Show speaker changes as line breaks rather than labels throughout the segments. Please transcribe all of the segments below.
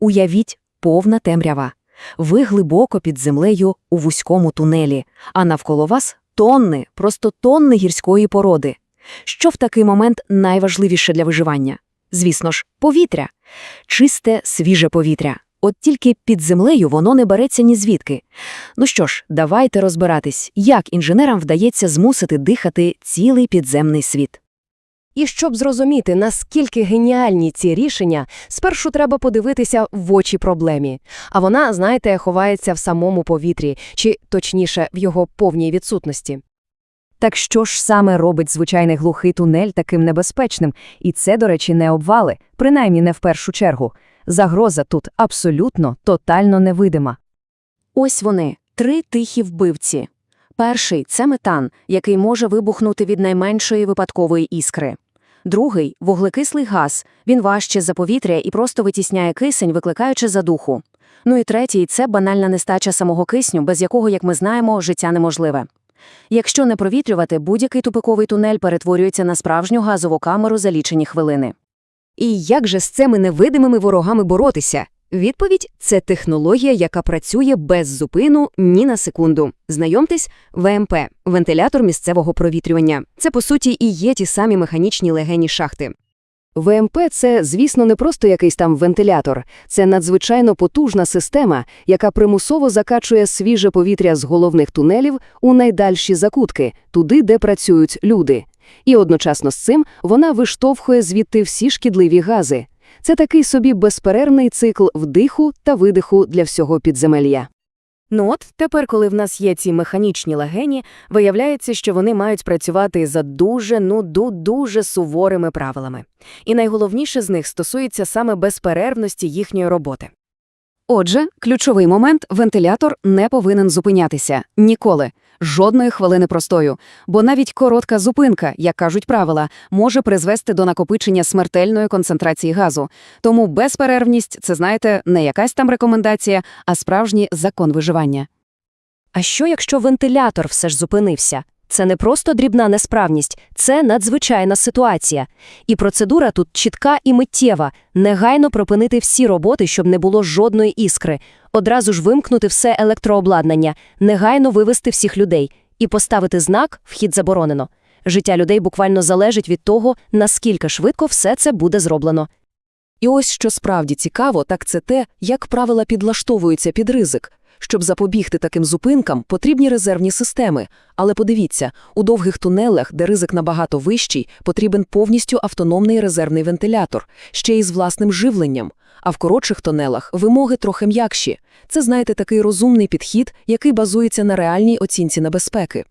Уявіть, повна темрява. Ви глибоко під землею у вузькому тунелі, а навколо вас тонни, просто тонни гірської породи. Що в такий момент найважливіше для виживання? Звісно ж, повітря. Чисте, свіже повітря. От тільки під землею воно не береться ні звідки. Ну що ж, давайте розбиратись, як інженерам вдається змусити дихати цілий підземний світ.
І щоб зрозуміти, наскільки геніальні ці рішення, спершу треба подивитися в очі проблемі. А вона, знаєте, ховається в самому повітрі, чи точніше, в його повній відсутності.
Так що ж саме робить звичайний глухий тунель таким небезпечним? І це, до речі, не обвали, принаймні не в першу чергу. Загроза тут абсолютно, тотально невидима.
Ось вони, три тихі вбивці. Перший – це метан, який може вибухнути від найменшої випадкової іскри. Другий – вуглекислий газ, він важче за повітря і просто витісняє кисень, викликаючи задуху. Ну і третій – це банальна нестача самого кисню, без якого, як ми знаємо, життя неможливе. Якщо не провітрювати, будь-який тупиковий тунель перетворюється на справжню газову камеру за лічені хвилини.
І як же з цими невидимими ворогами боротися? Відповідь це технологія, яка працює без зупину ні на секунду. Знайомтесь, ВМП вентилятор місцевого провітрювання. Це по суті і є ті самі механічні легені шахти. ВМП це, звісно, не просто якийсь там вентилятор, це надзвичайно потужна система, яка примусово закачує свіже повітря з головних тунелів у найдальші закутки, туди, де працюють люди. І одночасно з цим вона виштовхує звідти всі шкідливі гази. Це такий собі безперервний цикл вдиху та видиху для всього підземелля.
Ну от тепер, коли в нас є ці механічні легені, виявляється, що вони мають працювати за дуже, ну дуже суворими правилами. І найголовніше з них стосується саме безперервності їхньої роботи.
Отже, ключовий момент – вентилятор не повинен зупинятися. Ніколи. Жодної хвилини простою. Бо навіть коротка зупинка, як кажуть правила, може призвести до накопичення смертельної концентрації газу. Тому безперервність – це, знаєте, не якась там рекомендація, а справжній закон виживання.
А що, якщо вентилятор все ж зупинився? Це не просто дрібна несправність, це надзвичайна ситуація. І процедура тут чітка і миттєва – негайно припинити всі роботи, щоб не було жодної іскри, одразу ж вимкнути все електрообладнання, негайно вивести всіх людей і поставити знак «Вхід заборонено». Життя людей буквально залежить від того, наскільки швидко все це буде зроблено.
І ось що справді цікаво, так це те, як правила підлаштовуються під ризик. Щоб запобігти таким зупинкам, потрібні резервні системи. Але подивіться, у довгих тунелях, де ризик набагато вищий, потрібен повністю автономний резервний вентилятор, ще й з власним живленням. А в коротших тунелах вимоги трохи м'якші. Це, знаєте, такий розумний підхід, який базується на реальній оцінці небезпеки.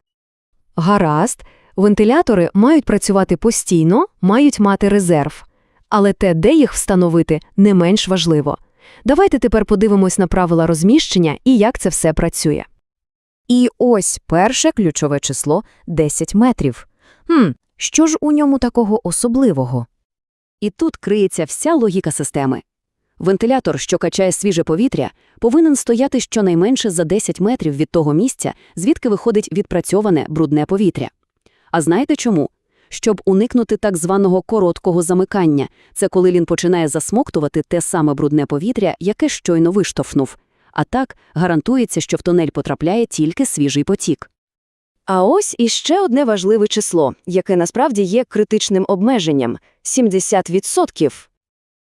Гаразд, вентилятори мають працювати постійно, мають мати резерв. Але те, де їх встановити, не менш важливо. Давайте тепер подивимось на правила розміщення і як це все працює.
І ось перше ключове число – 10 метрів. Хм, що ж у ньому такого особливого?
І тут криється вся логіка системи. Вентилятор, що качає свіже повітря, повинен стояти щонайменше за 10 метрів від того місця, звідки виходить відпрацьоване брудне повітря. А знаєте чому? Щоб уникнути так званого короткого замикання. Це коли він починає засмоктувати те саме брудне повітря, яке щойно виштовхнув. А так гарантується, що в тунель потрапляє тільки свіжий потік.
А ось іще одне важливе число, яке насправді є критичним обмеженням – 70%.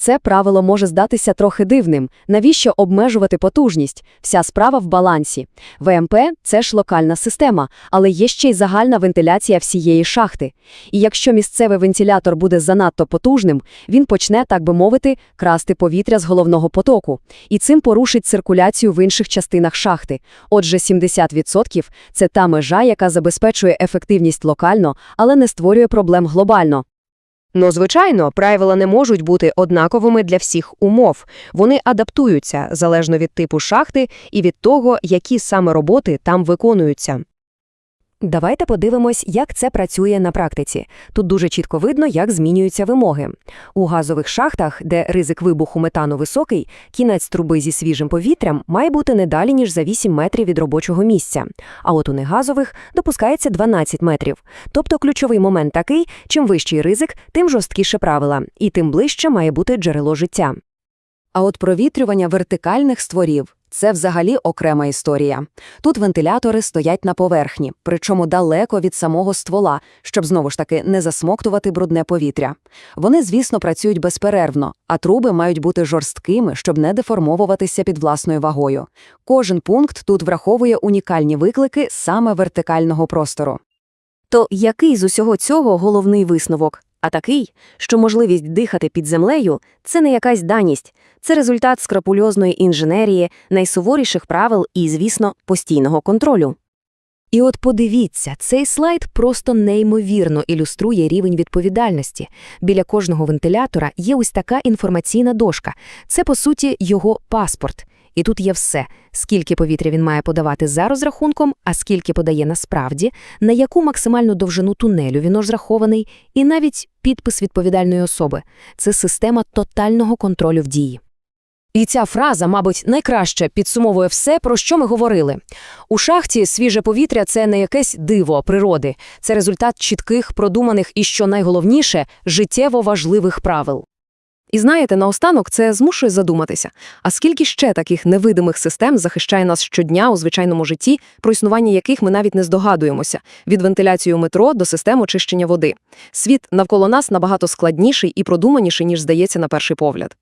Це правило може здатися трохи дивним. Навіщо обмежувати потужність? Вся справа в балансі. ВМП – це ж локальна система, але є ще й загальна вентиляція всієї шахти. І якщо місцевий вентилятор буде занадто потужним, він почне, так би мовити, красти повітря з головного потоку. І цим порушить циркуляцію в інших частинах шахти. Отже, 70% – це та межа, яка забезпечує ефективність локально, але не створює проблем глобально.
Ну, звичайно, правила не можуть бути однаковими для всіх умов. Вони адаптуються залежно від типу шахти і від того, які саме роботи там виконуються.
Давайте подивимось, як це працює на практиці. Тут дуже чітко видно, як змінюються вимоги. У газових шахтах, де ризик вибуху метану високий, кінець труби зі свіжим повітрям має бути не далі, ніж за 8 метрів від робочого місця. А от у негазових допускається 12 метрів. Тобто ключовий момент такий, чим вищий ризик, тим жорсткіше правила, і тим ближче має бути джерело життя.
А от провітрювання вертикальних створів – це взагалі окрема історія. Тут вентилятори стоять на поверхні, причому далеко від самого ствола, щоб знову ж таки не засмоктувати брудне повітря. Вони, звісно, працюють безперервно, а труби мають бути жорсткими, щоб не деформовуватися під власною вагою. Кожен пункт тут враховує унікальні виклики саме вертикального простору.
То який з усього цього головний висновок? А такий, що можливість дихати під землею – це не якась даність, це результат скрапульозної інженерії, найсуворіших правил і, звісно, постійного контролю.
І от подивіться, цей слайд просто неймовірно ілюструє рівень відповідальності. Біля кожного вентилятора є ось така інформаційна дошка. Це, по суті, його паспорт. І тут є все, скільки повітря він має подавати за розрахунком, а скільки подає насправді, на яку максимальну довжину тунелю він розрахований, і навіть підпис відповідальної особи. Це система тотального контролю в дії.
І ця фраза, мабуть, найкраще підсумовує все, про що ми говорили. У шахті свіже повітря – це не якесь диво природи, це результат чітких, продуманих і, що найголовніше, життєво важливих правил.
І знаєте, наостанок це змушує задуматися, а скільки ще таких невидимих систем захищає нас щодня у звичайному житті, про існування яких ми навіть не здогадуємося, від вентиляції у метро до систем очищення води. Світ навколо нас набагато складніший і продуманіший, ніж здається на перший погляд.